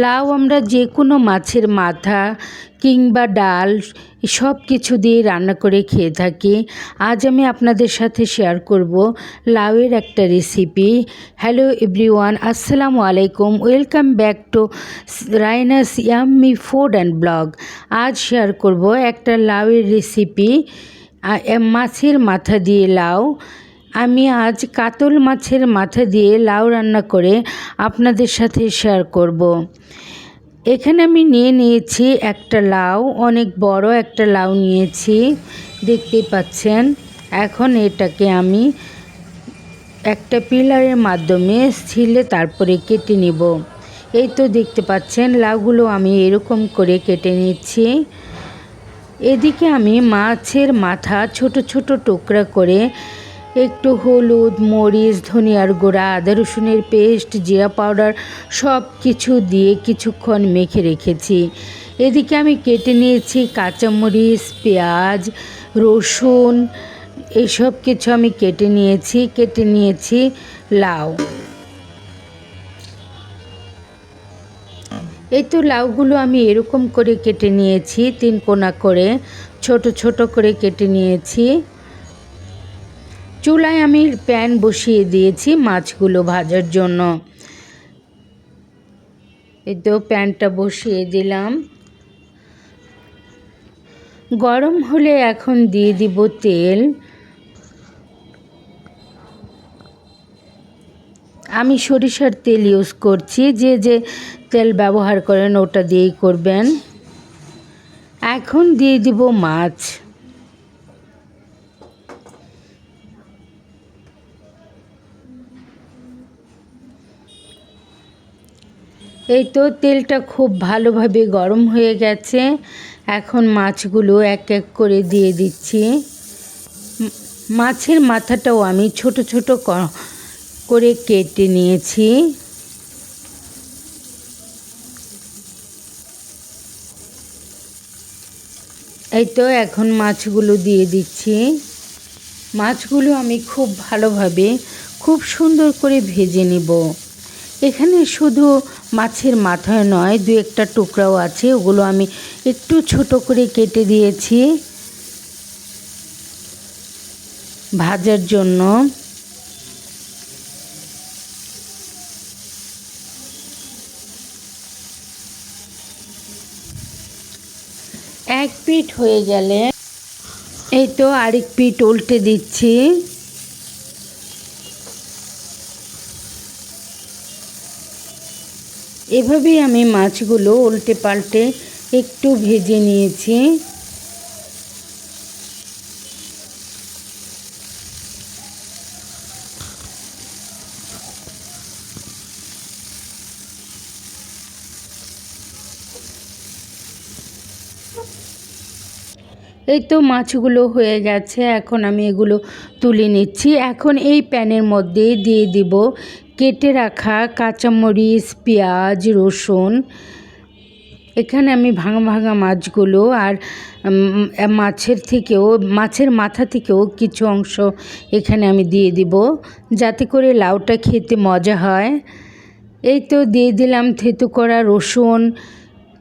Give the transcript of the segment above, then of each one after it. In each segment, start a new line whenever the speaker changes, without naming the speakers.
লাউ আমরা যে কোনো মাছের মাথা কিংবা ডাল সব কিছু দিয়ে রান্না করে খেয়ে থাকি। আজ আমি আপনাদের সাথে শেয়ার করব লাউয়ের একটা রেসিপি হ্যালো এভরিওয়ান আসসালামু আলাইকুম। Welcome back to Raina's yummy food and blog আজ শেয়ার করব একটা লাউয়ের রেসিপি মাছের মাথা দিয়ে লাউ। আমি আজ কাতল মাছের মাথা দিয়ে লাউ রান্না করে আপনাদের সাথে শেয়ার করব। এখানে আমি নিয়ে নিয়েছি একটা লাউ, অনেক বড় একটা লাউ নিয়েছি, দেখতেই পাচ্ছেন। এখন এটাকে আমি একটা পিলারের মাধ্যমে ছিলে তারপরে কেটে নিব। এই তো দেখতে পাচ্ছেন, লাউগুলো আমি এরকম করে কেটে নিচ্ছি। এদিকে আমি মাছের মাথা ছোট ছোট টুকরা করে একটু হলুদ, মরিচ, ধনিয়ার গুঁড়া, আদা রসুনের পেস্ট, জিরা পাউডার, সব কিছু দিয়ে কিছুক্ষণ মেখে রেখেছি। এদিকে আমি কেটে নিয়েছি কাঁচামরিচ, পেঁয়াজ, রসুন, এসব কিছু আমি কেটে নিয়েছি কেটে নিয়েছি লাউ। এই তো লাউগুলো আমি এরকম করে কেটে নিয়েছি, তিন কোনা করে, ছোট ছোট করে কেটে নিয়েছি। চুলায় আমি প্যান বসিয়ে দিয়েছি মাছগুলো ভাজার জন্য। এই তো প্যানটা বসিয়ে দিলাম। গরম হলে এখন দিয়ে দিব তেল। আমি সরিষার তেল ইউজ করছি, যে যে তেল ব্যবহার করেন ওটা দিয়েই করবেন। এখন দিয়ে দিব মাছ। এই তো তেলটা খুব ভালোভাবে গরম হয়ে গেছে। এখন মাছগুলো এক এক করে দিয়ে দিচ্ছি। মাছের মাথাটাও আমি ছোট ছোট করে কেটে নিয়েছি। এই তো এখন মাছগুলো দিয়ে দিচ্ছি। মাছগুলো আমি খুব ভালোভাবে, খুব সুন্দর করে ভেজে নিব। এখানে শুধু মাছের মাথায় নয়, দু একটা টুকরাও আছে, ওগুলো আমি একটু ছোট করে কেটে দিয়েছি। ভাজার জন্য। এক পিঠ হয়ে গেলে, এই তো আরেক পিঠ উল্টে দিচ্ছি। এভাবেই আমি মাছগুলো উল্টে পাল্টে একটু ভেজে নিয়েছি। এই তো মাছগুলো হয়ে গেছে, এখন আমি এগুলো তুলে নিচ্ছি। এখন এই প্যানের মধ্যে দিয়ে দিব। কেটে রাখা কাঁচামরিচ, পেঁয়াজ, রসুন। এখানে আমি ভাঙা ভাঙা মাছগুলো আর মাছের থেকেও, মাছের মাথা থেকেও কিছু অংশ এখানে আমি দিয়ে দিব যাতে করে লাউটা খেতে মজা হয়। এই তো দিয়ে দিলাম থেতু করা রসুন,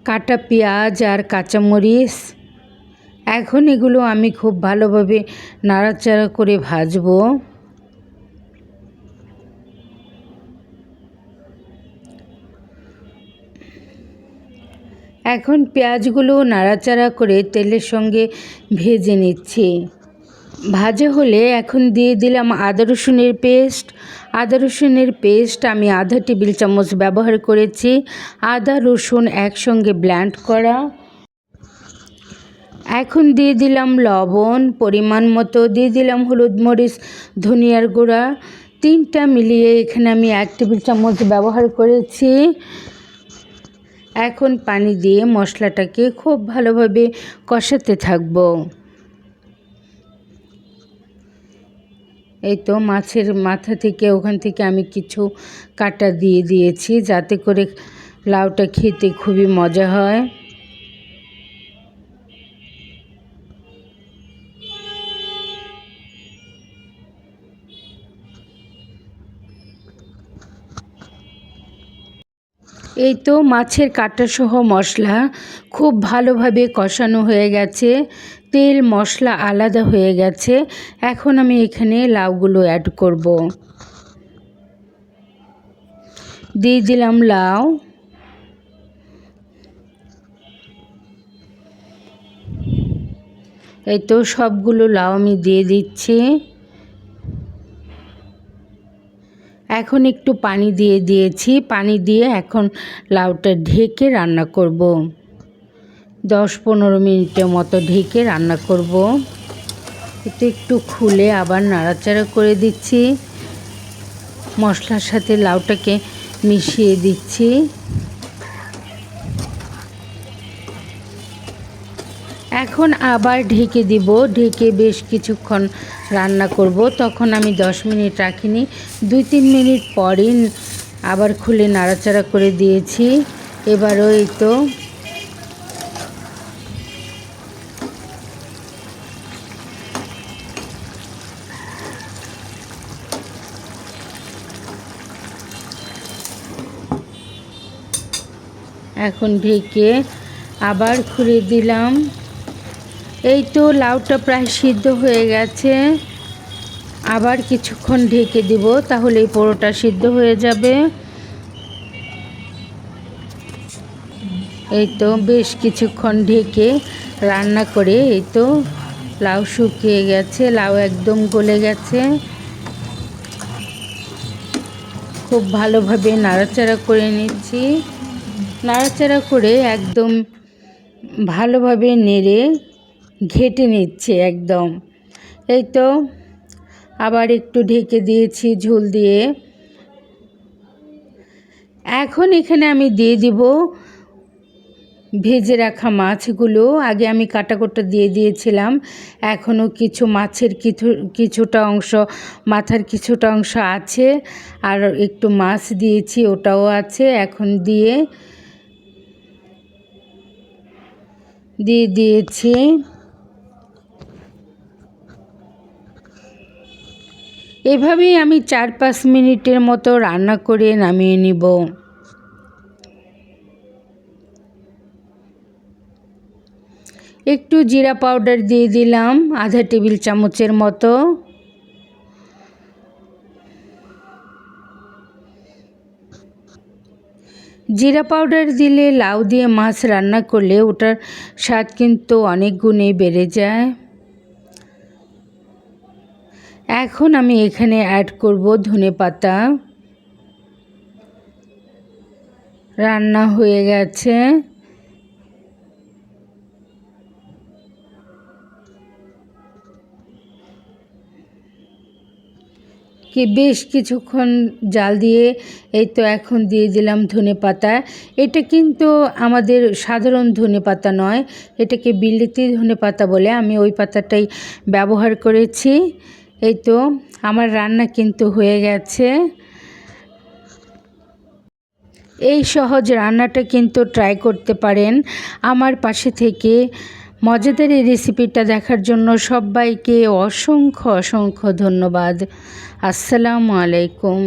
কাটা পেঁয়াজ আর কাঁচামরিচ। এখন এগুলো আমি খুব ভালোভাবে নাড়াচাড়া করে ভাজবো। এখন পেঁয়াজগুলো নাড়াচাড়া করে তেলের সঙ্গে ভেজে নিচ্ছি। ভাজা হলে এখন দিয়ে দিলাম আদা রসুনের পেস্ট। আদা রসুনের পেস্ট আমি আধা টেবিল চামচ ব্যবহার করেছি। আদা, রসুন একসঙ্গে ব্ল্যান্ড করা। এখন দিয়ে দিলাম লবণ, পরিমাণ মতো। দিয়ে দিলাম হলুদ মরিচ, ধনিয়ার গুঁড়া। তিনটা মিলিয়ে এখানে আমি এক টেবিল চামচ ব্যবহার করেছি। এখন পানি দিয়ে মশলাটাকে খুব ভালোভাবে কষাতে থাকব। এই তো মাছের মাথা থেকে ওখান থেকে আমি কিছু কাটা দিয়ে দিয়েছি, যাতে করে লাউটা খেতে খুবই মজা হয়। এই তো মাছের কাঁটাসহ মশলা খুব ভালোভাবে কষানো হয়ে গেছে। তেল, মশলা আলাদা হয়ে গেছে। এখন আমি এখানে লাউগুলো অ্যাড করব। দিয়ে দিলাম লাউ। এই তো সবগুলো লাউ আমি দিয়ে দিচ্ছি। এখন একটু পানি দিয়ে দিয়েছি। পানি দিয়ে এখন লাউটা ঢেকে রান্না করব। দশ পনেরো মিনিটের মতো ঢেকে রান্না করব। এটা একটু খুলে আবার নাড়াচাড়া করে দিচ্ছি। মশলার সাথে লাউটাকে মিশিয়ে দিচ্ছি। এখন আবার ঢেকে দিব, ঢেকে বেশ কিছুক্ষণ রান্না করব। তখন আমি দশ মিনিট রাখিনি, দুই তিন মিনিট পরই আবার খুলে নাড়াচাড়া করে দিয়েছি। এবারও এই তো এখন ঢেকে আবার খুলে দিলাম। এই তো লাউটা প্রায় সিদ্ধ হয়ে গেছে। আবার কিছুক্ষণ ঢেকে দিব, তাহলে এই পোড়োটা সিদ্ধ হয়ে যাবে। এই তো বেশ কিছুক্ষণ ঢেকে রান্না করে, এই তো লাউ শুকিয়ে গেছে, লাউ একদম গলে গেছে। খুব ভালোভাবে নাড়াচাড়া করে নিচ্ছি। নাড়াচাড়া করে একদম ভালোভাবে নেড়ে ঘেটে নিচ্ছে একদম। এই তো আবার একটু ঢেকে দিয়েছি ঝোল দিয়ে। এখন এখানে আমি দিয়ে দিব ভেজে রাখা মাছগুলো। আগে আমি কাটা কোটা দিয়ে দিয়েছিলাম। এখনও কিছু মাছের কিছু, কিছুটা অংশ, মাথার কিছুটা অংশ আছে। আর একটু মাছ দিয়েছি, ওটাও আছে। এখন দিয়ে দিয়ে দিয়েছি। এভাবেই আমি চার পাঁচ মিনিটের মতো রান্না করে নামিয়ে নিব। একটু জিরা পাউডার দিয়ে দিলাম, আধা টেবিল চামচের মতো। জিরা পাউডার দিলে লাউ দিয়ে মাছ রান্না করলে ওটার স্বাদ কিন্তু অনেক গুণে বেড়ে যায়। এখন আমি এখানে অ্যাড করব ধনে পাতা। রান্না হয়ে গেছে। কি বেশ কিছুক্ষণ জাল দিয়ে এই তো এখন দিয়ে দিলাম ধনে পাতা। এটা কিন্তু আমাদের সাধারণ ধনে পাতা নয়, এটাকে বিলিতি ধনে পাতা বলে আমি ওই পাতাটাই ব্যবহার করেছি। এই তো আমার রান্না কিন্তু হয়ে গেছে। এই সহজ রান্নাটা কিন্তু ট্রাই করতে পারেন। আমার পাশে থেকে মজাদার এই রেসিপিটা দেখার জন্য সবাইকে অসংখ্য অসংখ্য ধন্যবাদ। আসসালামু আলাইকুম।